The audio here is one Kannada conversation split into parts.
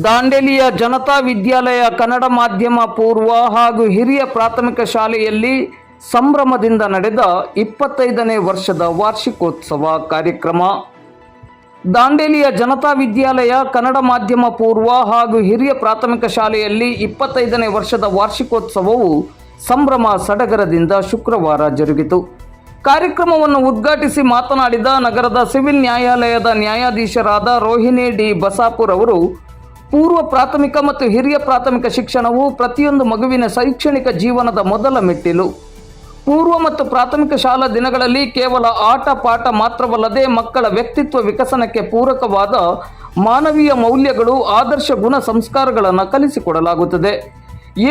ದಾಂಡೇಲಿಯ ಜನತಾ ವಿದ್ಯಾಲಯ ಕನ್ನಡ ಮಾಧ್ಯಮ ಪೂರ್ವ ಹಾಗೂ ಹಿರಿಯ ಪ್ರಾಥಮಿಕ ಶಾಲೆಯಲ್ಲಿ ಸಂಭ್ರಮದಿಂದ ನಡೆದ ಇಪ್ಪತ್ತೈದನೇ ವರ್ಷದ ವಾರ್ಷಿಕೋತ್ಸವ ಕಾರ್ಯಕ್ರಮ. ದಾಂಡೇಲಿಯ ಜನತಾ ವಿದ್ಯಾಲಯ ಕನ್ನಡ ಮಾಧ್ಯಮ ಪೂರ್ವ ಹಾಗೂ ಹಿರಿಯ ಪ್ರಾಥಮಿಕ ಶಾಲೆಯಲ್ಲಿ ಇಪ್ಪತ್ತೈದನೇ ವರ್ಷದ ವಾರ್ಷಿಕೋತ್ಸವವು ಸಂಭ್ರಮ ಸಡಗರದಿಂದ ಶುಕ್ರವಾರ ಜರುಗಿತು. ಕಾರ್ಯಕ್ರಮವನ್ನು ಉದ್ಘಾಟಿಸಿ ಮಾತನಾಡಿದ ನಗರದ ಸಿವಿಲ್ ನ್ಯಾಯಾಲಯದ ನ್ಯಾಯಾಧೀಶರಾದ ರೋಹಿಣಿ ಡಿ ಬಸಾಪುರ್ ಅವರು ಪೂರ್ವ ಪ್ರಾಥಮಿಕ ಮತ್ತು ಹಿರಿಯ ಪ್ರಾಥಮಿಕ ಶಿಕ್ಷಣವು ಪ್ರತಿಯೊಂದು ಮಗುವಿನ ಶೈಕ್ಷಣಿಕ ಜೀವನದ ಮೊದಲ ಮೆಟ್ಟಿಲು. ಪೂರ್ವ ಮತ್ತು ಪ್ರಾಥಮಿಕ ಶಾಲಾ ದಿನಗಳಲ್ಲಿ ಕೇವಲ ಆಟ, ಪಾಠ ಮಾತ್ರವಲ್ಲದೆ ಮಕ್ಕಳ ವ್ಯಕ್ತಿತ್ವ ವಿಕಸನಕ್ಕೆ ಪೂರಕವಾದ ಮಾನವೀಯ ಮೌಲ್ಯಗಳು ಆದರ್ಶ ಗುಣ ಸಂಸ್ಕಾರಗಳನ್ನು ಕಲಿಸಿಕೊಡಲಾಗುತ್ತದೆ.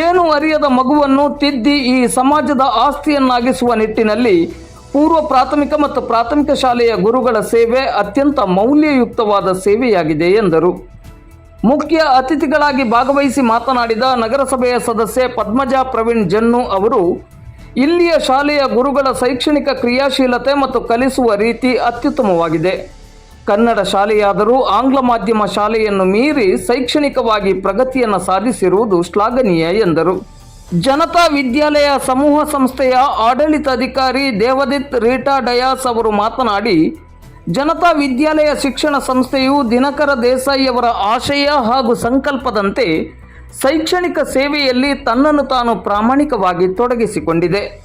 ಏನು ಅರಿಯದ ಮಗುವನ್ನು ತಿದ್ದಿ ಈ ಸಮಾಜದ ಆಸ್ತಿಯನ್ನಾಗಿಸುವ ನಿಟ್ಟಿನಲ್ಲಿ ಪೂರ್ವ ಪ್ರಾಥಮಿಕ ಮತ್ತು ಪ್ರಾಥಮಿಕ ಶಾಲೆಯ ಗುರುಗಳ ಸೇವೆ ಅತ್ಯಂತ ಮೌಲ್ಯಯುಕ್ತವಾದ ಸೇವೆಯಾಗಿದೆ ಎಂದರು. ಮುಖ್ಯ ಅತಿಥಿಗಳಾಗಿ ಭಾಗವಹಿಸಿ ಮಾತನಾಡಿದ ನಗರಸಭೆಯ ಸದಸ್ಯೆ ಪದ್ಮಜಾ ಪ್ರವೀಣ್ ಜನ್ನು ಅವರು, ಇಲ್ಲಿಯ ಶಾಲೆಯ ಗುರುಗಳ ಶೈಕ್ಷಣಿಕ ಕ್ರಿಯಾಶೀಲತೆ ಮತ್ತು ಕಲಿಸುವ ರೀತಿ ಅತ್ಯುತ್ತಮವಾಗಿದೆ. ಕನ್ನಡ ಶಾಲೆಯಾದರೂ ಆಂಗ್ಲ ಮಾಧ್ಯಮ ಶಾಲೆಯನ್ನು ಮೀರಿ ಶೈಕ್ಷಣಿಕವಾಗಿ ಪ್ರಗತಿಯನ್ನು ಸಾಧಿಸಿರುವುದು ಶ್ಲಾಘನೀಯ ಎಂದರು. ಜನತಾ ವಿದ್ಯಾಲಯ ಸಮೂಹ ಸಂಸ್ಥೆಯ ಆಡಳಿತಾಧಿಕಾರಿ ದೇವದಿತ್ ರೀಟಾ ಡಯಾಸ್ ಅವರು ಮಾತನಾಡಿ ಜನತಾ ವಿದ್ಯಾಲಯ ಶಿಕ್ಷಣ ಸಂಸ್ಥೆಯು ದಿನಕರ ದೇಸಾಯಿಯವರ ಆಶಯ ಹಾಗೂ ಸಂಕಲ್ಪದಂತೆ ಶೈಕ್ಷಣಿಕ ಸೇವೆಯಲ್ಲಿ ತನ್ನನ್ನು ತಾನು ಪ್ರಾಮಾಣಿಕವಾಗಿ ತೊಡಗಿಸಿಕೊಂಡಿದೆ.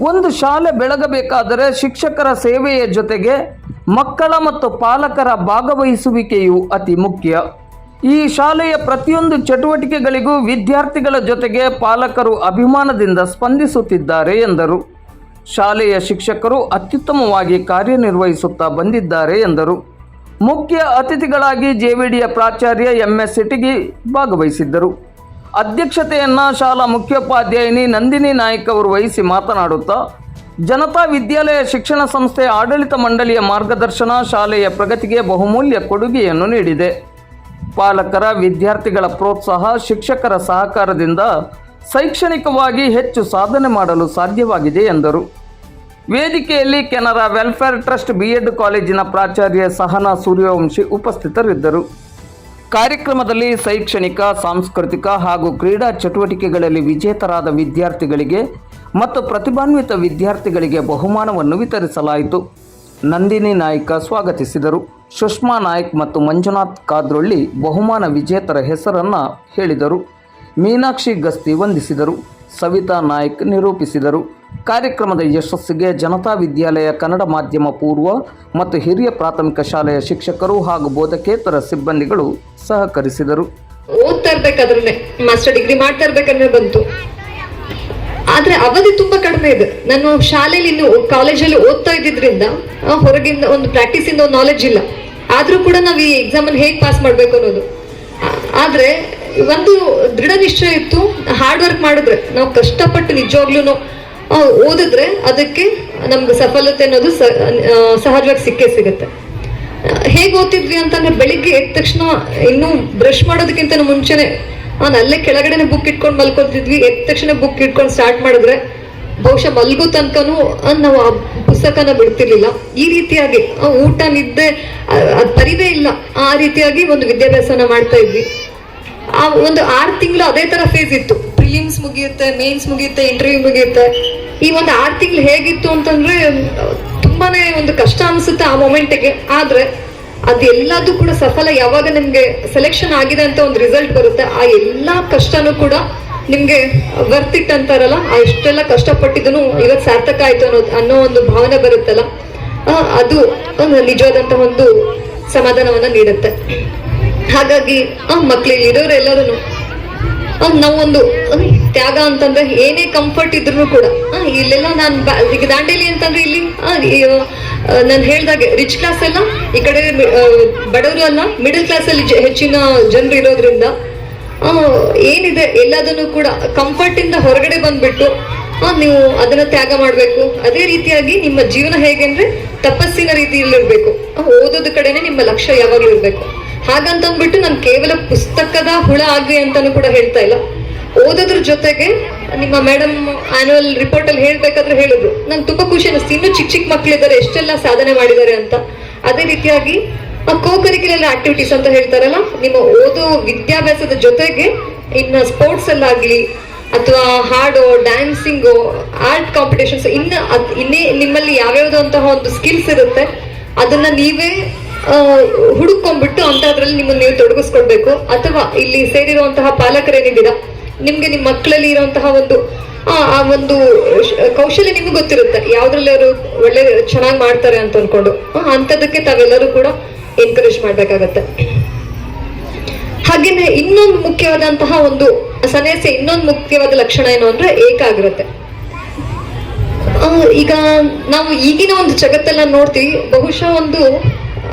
ಒಂದು ಶಾಲೆ ಬೆಳಗಬೇಕಾದರೆ ಶಿಕ್ಷಕರ ಸೇವೆಯ ಜೊತೆಗೆ ಮಕ್ಕಳ ಮತ್ತು ಪಾಲಕರ ಭಾಗವಹಿಸುವಿಕೆಯು ಅತಿ ಮುಖ್ಯ. ಈ ಶಾಲೆಯ ಪ್ರತಿಯೊಂದು ಚಟುವಟಿಕೆಗಳಿಗೂ ವಿದ್ಯಾರ್ಥಿಗಳ ಜೊತೆಗೆ ಪಾಲಕರು ಅಭಿಮಾನದಿಂದ ಸ್ಪಂದಿಸುತ್ತಿದ್ದಾರೆ ಎಂದರು. ಶಾಲೆಯ ಶಿಕ್ಷಕರು ಅತ್ಯುತ್ತಮವಾಗಿ ಕಾರ್ಯನಿರ್ವಹಿಸುತ್ತಾ ಬಂದಿದ್ದಾರೆ ಎಂದರು. ಮುಖ್ಯ ಅತಿಥಿಗಳಾಗಿ ಜೆವಿಡಿಯ ಪ್ರಾಚಾರ್ಯ ಎಂಎಸ್ ಸಿಟಿಗಿ ಭಾಗವಹಿಸಿದ್ದರು. ಅಧ್ಯಕ್ಷತೆಯನ್ನ ಶಾಲಾ ಮುಖ್ಯೋಪಾಧ್ಯಾಯಿನಿ ನಂದಿನಿ ನಾಯ್ಕ ಅವರು ವಹಿಸಿ ಮಾತನಾಡುತ್ತಾ, ಜನತಾ ವಿದ್ಯಾಲಯ ಶಿಕ್ಷಣ ಸಂಸ್ಥೆ ಆಡಳಿತ ಮಂಡಳಿಯ ಮಾರ್ಗದರ್ಶನ ಶಾಲೆಯ ಪ್ರಗತಿಗೆ ಬಹುಮೂಲ್ಯ ಕೊಡುಗೆಯನ್ನು ನೀಡಿದೆ. ಪಾಲಕರ, ವಿದ್ಯಾರ್ಥಿಗಳ ಪ್ರೋತ್ಸಾಹ, ಶಿಕ್ಷಕರ ಸಹಕಾರದಿಂದ ಶೈಕ್ಷಣಿಕವಾಗಿ ಹೆಚ್ಚು ಸಾಧನೆ ಮಾಡಲು ಸಾಧ್ಯವಾಗಿದೆ ಎಂದರು. ವೇದಿಕೆಯಲ್ಲಿ ಕೆನರಾ ವೆಲ್ಫೇರ್ ಟ್ರಸ್ಟ್ ಬಿಎಡ್ ಕಾಲೇಜಿನ ಪ್ರಾಚಾರ್ಯ ಸಹನಾ ಸೂರ್ಯವಂಶಿ ಉಪಸ್ಥಿತರಿದ್ದರು. ಕಾರ್ಯಕ್ರಮದಲ್ಲಿ ಶೈಕ್ಷಣಿಕ, ಸಾಂಸ್ಕೃತಿಕ ಹಾಗೂ ಕ್ರೀಡಾ ಚಟುವಟಿಕೆಗಳಲ್ಲಿ ವಿಜೇತರಾದ ವಿದ್ಯಾರ್ಥಿಗಳಿಗೆ ಮತ್ತು ಪ್ರತಿಭಾನ್ವಿತ ವಿದ್ಯಾರ್ಥಿಗಳಿಗೆ ಬಹುಮಾನವನ್ನು ವಿತರಿಸಲಾಯಿತು. ನಂದಿನಿ ನಾಯ್ಕ ಸ್ವಾಗತಿಸಿದರು. ಸುಷ್ಮಾ ನಾಯ್ಕ್ ಮತ್ತು ಮಂಜುನಾಥ್ ಕಾದ್ರೊಳ್ಳಿ ಬಹುಮಾನ ವಿಜೇತರ ಹೆಸರನ್ನು ಹೇಳಿದರು. ಮೀನಾಕ್ಷಿ ಗಸ್ತಿ ವಂದಿಸಿದರು. ಸವಿತಾ ನಾಯ್ಕ್ ನಿರೂಪಿಸಿದರು. ಕಾರ್ಯಕ್ರಮದ ಯಶಸ್ಸಿಗೆ ಜನತಾ ವಿದ್ಯಾಲಯ ಕನ್ನಡ ಮಾಧ್ಯಮ ಪೂರ್ವ ಮತ್ತು ಹಿರಿಯ ಪ್ರಾಥಮಿಕ ಶಾಲೆಯ ಶಿಕ್ಷಕರು ಹಾಗೂ ಬೋಧಕೇತರ ಸಿಬ್ಬಂದಿಗಳು ಸಹಕರಿಸಿದರು. ಓದ್ತಾ ಇರ್ಬೇಕಾದ್ರೆ ಮಾಸ್ಟರ್ ಡಿಗ್ರಿ ಮಾಡ್ತಾ ಇರ್ಬೇಕಾದ್ರೆ ಬಂತು. ಆದ್ರೆ ಅವಧಿ ತುಂಬಾ ಕಡಿಮೆ ಇದೆ. ನಾನು ಶಾಲೆಯಲ್ಲಿ ಇನ್ನು ಕಾಲೇಜಲ್ಲಿ ಓದ್ತಾ ಇದ್ದಿದ್ರಿಂದ ಹೊರಗಿಂದ ಒಂದು ಪ್ರಾಕ್ಟೀಸ್ ಇಂದ ಒಂದು ನಾಲೆಜ್ ಇಲ್ಲ. ಆದ್ರೂ ಕೂಡ ನಾವು ಈ ಎಕ್ಸಾಮ್ ಅನ್ನು ಹೇಗೆ ಪಾಸ್ ಮಾಡ್ಬೇಕು ಅನ್ನೋದು. ಆದ್ರೆ ಒಂದು ದೃಢ ನಿಶ್ಚಯ ಇತ್ತು. ಹಾರ್ಡ್ ವರ್ಕ್ ಮಾಡಿದ್ರೆ, ನಾವು ಕಷ್ಟಪಟ್ಟು ನಿಜವಾಗ್ಲೂ ಓದಿದ್ರೆ ಅದಕ್ಕೆ ನಮ್ಗೆ ಸಫಲತೆ ಅನ್ನೋದು ಸಹಜವಾಗಿ ಸಿಕ್ಕೇ ಸಿಗುತ್ತೆ. ಹೇಗೆ ಓದ್ತಿದ್ವಿ ಅಂತಂದ್ರೆ, ಬೆಳಿಗ್ಗೆ ಎದ್ದ ತಕ್ಷಣ ಇನ್ನು ಬ್ರಷ್ ಮಾಡೋದಕ್ಕಿಂತ ಮುಂಚೆನೆ ನಾನು ಅಲ್ಲೇ ಕೆಳಗಡೆನೆ ಬುಕ್ ಇಟ್ಕೊಂಡು ಮಲ್ಕೊತಿದ್ವಿ. ಎದ್ದ ತಕ್ಷಣ ಬುಕ್ ಇಟ್ಕೊಂಡು ಸ್ಟಾರ್ಟ್ ಮಾಡಿದ್ರೆ ಬಹುಶಃ ಮಲ್ಗೋ ತನಕನೂ ನಾವು ಆ ಪುಸ್ತಕನ ಬಿಡ್ತಿರ್ಲಿಲ್ಲ. ಈ ರೀತಿಯಾಗಿ ಊಟ, ನಿದ್ದೆ ಅದ್ ಪರಿವೇ ಇಲ್ಲ. ಆ ರೀತಿಯಾಗಿ ಒಂದು ವಿದ್ಯಾಭ್ಯಾಸನ ಮಾಡ್ತಾ ಇದ್ವಿ. ಆ ಒಂದು ಆರು ತಿಂಗಳು ಅದೇ ತರ ಫೇಸ್ ಇತ್ತು. ಪ್ರಿಲಿಮ್ಸ್ ಮುಗಿಯುತ್ತೆ ಮೇನ್ಸ್ ಮುಗಿಯುತ್ತೆ ಇಂಟರ್ವ್ಯೂ ಮುಗಿಯುತ್ತೆ. ಈ ಒಂದು ಆರು ತಿಂಗಳು ಹೇಗಿತ್ತು ಅಂತಂದ್ರೆ, ತುಂಬಾನೇ ಒಂದು ಕಷ್ಟ ಅನಿಸುತ್ತೆ ಆ ಮೊಮೆಂಟ್ಗೆ ಆದ್ರೆ ಅದೆಲ್ಲದೂ ಕೂಡ ಸಫಲ ಯಾವಾಗ ನಿಮ್ಗೆ ಸೆಲೆಕ್ಷನ್ ಆಗಿದೆ ಅಂತ ಒಂದು ರಿಸಲ್ಟ್ ಬರುತ್ತೆ. ಆ ಎಲ್ಲಾ ಕಷ್ಟನೂ ಕೂಡ ನಿಮ್ಗೆ ಇಟ್ ಅಂತಾರಲ್ಲ ಅಷ್ಟೆಲ್ಲ ಕಷ್ಟಪಟ್ಟಿದ್ದನು ಇವತ್ತು ಸಾರ್ಥಕ ಆಯ್ತು ಅನ್ನೋದು ಅನ್ನೋ ಒಂದು ಭಾವನೆ ಬರುತ್ತಲ್ಲ ಅದು ಒಂದು ನಿಜವಾದಂತಹ ಒಂದು ಸಮಾಧಾನವನ್ನ ನೀಡುತ್ತೆ. ಹಾಗಾಗಿ, ಆ ಮಕ್ಳಿಗೆ ಇರೋರೆಲ್ಲರೂ ನಾವೊಂದು ತ್ಯಾಗ ಅಂತಂದ್ರೆ ಏನೇ ಕಂಫರ್ಟ್ ಇದ್ರು ಕೂಡ ಇಲ್ಲೆಲ್ಲ ನಾನು ಈಗ ದಾಂಡೇಲಿ ಅಂತಂದ್ರೆ ಇಲ್ಲಿ ನಾನು ಹೇಳ್ದಾಗೆ ರಿಚ್ ಕ್ಲಾಸ್ ಎಲ್ಲ ಈ ಕಡೆ ಬಡವರು ಅಲ್ಲ ಮಿಡಲ್ ಕ್ಲಾಸ್ ಅಲ್ಲಿ ಹೆಚ್ಚಿನ ಜನರು ಇರೋದ್ರಿಂದ ಏನಿದೆ? ಎಲ್ಲದನ್ನು ಕೂಡ ಕಂಫರ್ಟ್ ಇಂದ ಹೊರಗಡೆ ಬಂದ್ಬಿಟ್ಟು ನೀವು ಅದನ್ನ ತ್ಯಾಗ ಮಾಡ್ಬೇಕು. ಅದೇ ರೀತಿಯಾಗಿ ನಿಮ್ಮ ಜೀವನ ಹೇಗೆ ಅಂದ್ರೆ ತಪಸ್ಸಿನ ರೀತಿಯಲ್ಲಿ ಇರ್ಬೇಕು ಓದೋದ ಕಡೆನೆ ನಿಮ್ಮ ಲಕ್ಷ್ಯ ಯಾವಾಗ್ಲೂ ಇರ್ಬೇಕು ಹಾಗಂತಂದ್ಬಿಟ್ಟು ನಾನು ಕೇವಲ ಪುಸ್ತಕದ ಹುಳ ಆಗ್ಲಿ ಅಂತಾನು ಕೂಡ ಹೇಳ್ತಾ ಇಲ್ಲ. ಓದೋದ್ರ ಜೊತೆಗೆ ನಿಮ್ಮ ಮೇಡಮ್ ಆನ್ಯುವಲ್ ರಿಪೋರ್ಟ್ ಅಲ್ಲಿ ಹೇಳ್ಬೇಕಾದ್ರೆ ಹೇಳಿದ್ರು. ನಂಗೆ ತುಂಬಾ ಖುಷಿ ಅನಿಸ್ತು ಇನ್ನು ಚಿಕ್ಕ ಚಿಕ್ಕ ಮಕ್ಕಳಿದ್ದಾರೆ ಎಷ್ಟೆಲ್ಲ ಸಾಧನೆ ಮಾಡಿದ್ದಾರೆ ಅಂತ. ಅದೇ ರೀತಿಯಾಗಿ ಕೋ ಕರಿಕ್ಯುಲರ್ ಆಕ್ಟಿವಿಟೀಸ್ ಅಂತ ಹೇಳ್ತಾರಲ್ಲ, ನಿಮ್ಮ ಓದೋ ವಿದ್ಯಾಭ್ಯಾಸದ ಜೊತೆಗೆ ಇನ್ನ ಸ್ಪೋರ್ಟ್ಸ್ ಅಲ್ಲಾಗ್ಲಿ ಅಥವಾ ಹಾಡೋ ಡ್ಯಾನ್ಸಿಂಗ್ ಆರ್ಟ್ ಕಾಂಪಿಟೇಷನ್ಸ್ ಇನ್ನ ಇನ್ನೇ ನಿಮ್ಮಲ್ಲಿ ಯಾವ್ಯಾವ್ದಂತಹ ಒಂದು ಸ್ಕಿಲ್ಸ್ ಇರುತ್ತೆ, ಅದನ್ನ ನೀವೇ ಹುಡುಕೊಂಡ್ಬಿಟ್ಟು ಹುಡುಕೊಂಡ್ಬಿಟ್ಟು ಅಂತದ್ರಲ್ಲಿ ನಿಮ್ಮನ್ನ ನೀವು ತೊಡಗಿಸ್ಕೊಳ್ಬೇಕು. ಅಥವಾ ಇಲ್ಲಿ ಸೇರಿರುವಂತಹ ಪಾಲಕರೇನಿದ್ದೀರಾ, ನಿಮ್ಗೆ ನಿಮ್ಮ ಮಕ್ಕಳಲ್ಲಿ ಇರುವಂತಹ ಒಂದು ಆ ಒಂದು ಕೌಶಲ್ಯ ನಿಮ್ಗೆ ಗೊತ್ತಿರುತ್ತೆ. ಯಾವ್ದ್ರಲ್ಲಿ ಅವರು ಒಳ್ಳೆ, ಚೆನ್ನಾಗಿ ಮಾಡ್ತಾರೆ ಅಂತ ಅನ್ಕೊಂಡು. ಅಂಥದಕ್ಕೆ ತಾವೆಲ್ಲರೂ ಕೂಡ ಎನ್ಕರೇಜ್ ಮಾಡ್ಬೇಕಾಗತ್ತೆ. ಹಾಗೇನೆ ಇನ್ನೊಂದು ಮುಖ್ಯವಾದಂತಹ ಒಂದು ಸನ್ಯಾಸಿ, ಇನ್ನೊಂದು ಮುಖ್ಯವಾದ ಲಕ್ಷಣ ಏನು ಅಂದ್ರೆ ಏಕಾಗ್ರತೆ. ಈಗ ನಾವು ಈಗಿನ ಒಂದು ಜಗತ್ತೆಲ್ಲ ನೋಡ್ತೀವಿ, ಬಹುಶಃ ಒಂದು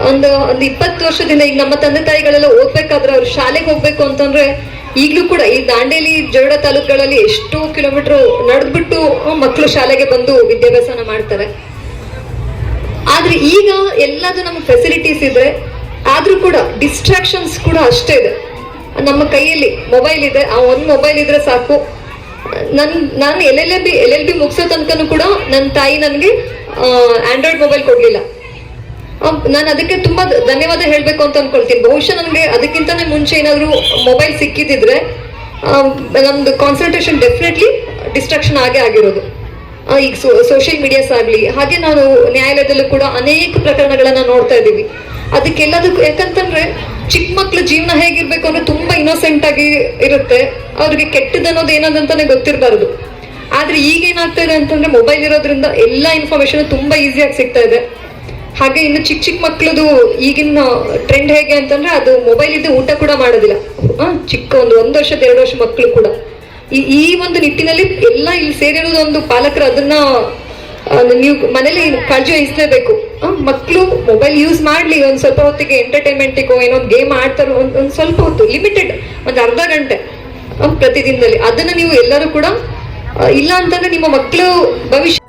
ಒಂದು ಒಂದು ಇಪ್ಪತ್ತು ವರ್ಷದಿಂದ ಈಗ ನಮ್ಮ ತಂದೆ ತಾಯಿಗಳೆಲ್ಲ ಓದ್ಬೇಕಾದ್ರೆ ಅವ್ರು ಶಾಲೆಗೆ ಹೋಗ್ಬೇಕು ಅಂತಂದ್ರೆ ಈಗ್ಲೂ ಕೂಡ ಈ ದಾಂಡೇಲಿ ಜೋಡ ತಾಲೂಕುಗಳಲ್ಲಿ ಎಷ್ಟೋ ಕಿಲೋಮೀಟರ್ ನಡೆದ್ಬಿಟ್ಟು ಮಕ್ಕಳು ಶಾಲೆಗೆ ಬಂದು ವಿದ್ಯಾಭ್ಯಾಸನ ಮಾಡ್ತಾರೆ. ಆದ್ರೆ ಈಗ ಎಲ್ಲದು ನಮ್ಗೆ ಫೆಸಿಲಿಟೀಸ್ ಇದೆ ಆದ್ರೂ ಕೂಡ ಡಿಸ್ಟ್ರಾಕ್ಷನ್ಸ್ ಕೂಡ ಅಷ್ಟೇ ಇದೆ. ನಮ್ಮ ಕೈಯಲ್ಲಿ ಮೊಬೈಲ್ ಇದೆ, ಆ ಒಂದು ಮೊಬೈಲ್ ಇದ್ರೆ ಸಾಕು. ನನ್, ನಾನು L L B L L B ಮುಗಿಸೋ ತನಕನೂ ಕೂಡ ನನ್ನ ತಾಯಿ ನನಗೆ ಆಂಡ್ರಾಯ್ಡ್ ಮೊಬೈಲ್ ಕೊಡ್ಲಿಲ್ಲ. ನಾನು ಅದಕ್ಕೆ ತುಂಬಾ ಧನ್ಯವಾದ ಹೇಳ್ಬೇಕು ಅಂತ ಅನ್ಕೊಳ್ತೀನಿ. ಬಹುಶಃ ನನಗೆ ಅದಕ್ಕಿಂತನೇ ಮುಂಚೆ ಏನಾದರೂ ಮೊಬೈಲ್ ಸಿಕ್ಕಿದಿದ್ರೆ ಆ, ನಮ್ದು ಕಾನ್ಸಂಟ್ರೇಷನ್ ಡೆಫಿನೆಟ್ಲಿ ಡಿಸ್ಟ್ರಾಕ್ಷನ್ ಆಗೇ ಆಗಿರೋದು. ಈಗ ಸೋಷಿಯಲ್ ಮೀಡಿಯಾಸ್ ಆಗಲಿ ಹಾಗೆ ನಾನು ನ್ಯಾಯಾಲಯದಲ್ಲೂ ಕೂಡ ಅನೇಕ ಪ್ರಕರಣಗಳನ್ನ ನೋಡ್ತಾ ಇದ್ದೀವಿ. ಅದಕ್ಕೆಲ್ಲದಕ್ಕೂ ಯಾಕಂತಂದ್ರೆ ಚಿಕ್ಕ ಮಕ್ಳ ಜೀವನ ಹೇಗಿರ್ಬೇಕು ಅಂದ್ರೆ ತುಂಬಾ ಇನ್ನೋಸೆಂಟ್ ಆಗಿ ಇರುತ್ತೆ. ಅವ್ರಿಗೆ ಕೆಟ್ಟದ್ದು ಅನ್ನೋದು ಏನದಂತಾನೆ ಗೊತ್ತಿರಬಾರದು. ಆದ್ರೆ ಈಗ ಏನಾಗ್ತಾ ಇದೆ ಅಂತಂದ್ರೆ ಮೊಬೈಲ್ ಇರೋದ್ರಿಂದ ಎಲ್ಲಾ ಇನ್ಫಾರ್ಮೇಶನ್ ತುಂಬಾ ಈಸಿಯಾಗಿ ಸಿಗ್ತಾ ಇದೆ. ಹಾಗೆ ಇನ್ನು ಚಿಕ್ಕ ಚಿಕ್ಕ ಮಕ್ಳದು ಈಗಿನ ಟ್ರೆಂಡ್ ಹೇಗೆ ಅಂತಂದ್ರೆ ಅದು ಮೊಬೈಲ್ ಇದ್ದು ಊಟ ಕೂಡ ಮಾಡೋದಿಲ್ಲ. ಚಿಕ್ಕ ಒಂದು ಒಂದು ವರ್ಷದ ಎರಡು ವರ್ಷ ಮಕ್ಕಳು ಕೂಡ. ಈ ಈ ಒಂದು ನಿಟ್ಟಿನಲ್ಲಿ ಎಲ್ಲ ಇಲ್ಲಿ ಸೇರಿರೋದು ಒಂದು ಪಾಲಕರು ಅದನ್ನ ನೀವು ಮನೇಲಿ ಕಾಳಜಿ ವಹಿಸ್ಲೇಬೇಕು. ಮಕ್ಕಳು ಮೊಬೈಲ್ ಯೂಸ್ ಮಾಡ್ಲಿ, ಒಂದು ಸ್ವಲ್ಪ ಹೊತ್ತಿಗೆ ಎಂಟರ್ಟೈನ್ಮೆಂಟಿಗೋ ಏನೋ ಒಂದು ಗೇಮ್ ಆಡ್ತಾರೋ, ಒಂದು ಒಂದು ಸ್ವಲ್ಪ ಹೊತ್ತು ಲಿಮಿಟೆಡ್ ಒಂದು ಅರ್ಧ ಗಂಟೆ ಪ್ರತಿ ಪ್ರತಿದಿನದಲ್ಲಿ. ಅದನ್ನ ನೀವು ಎಲ್ಲರೂ ಕೂಡ ಇಲ್ಲ ಅಂತಂದ್ರೆ ನಿಮ್ಮ ಮಕ್ಕಳು ಭವಿಷ್ಯ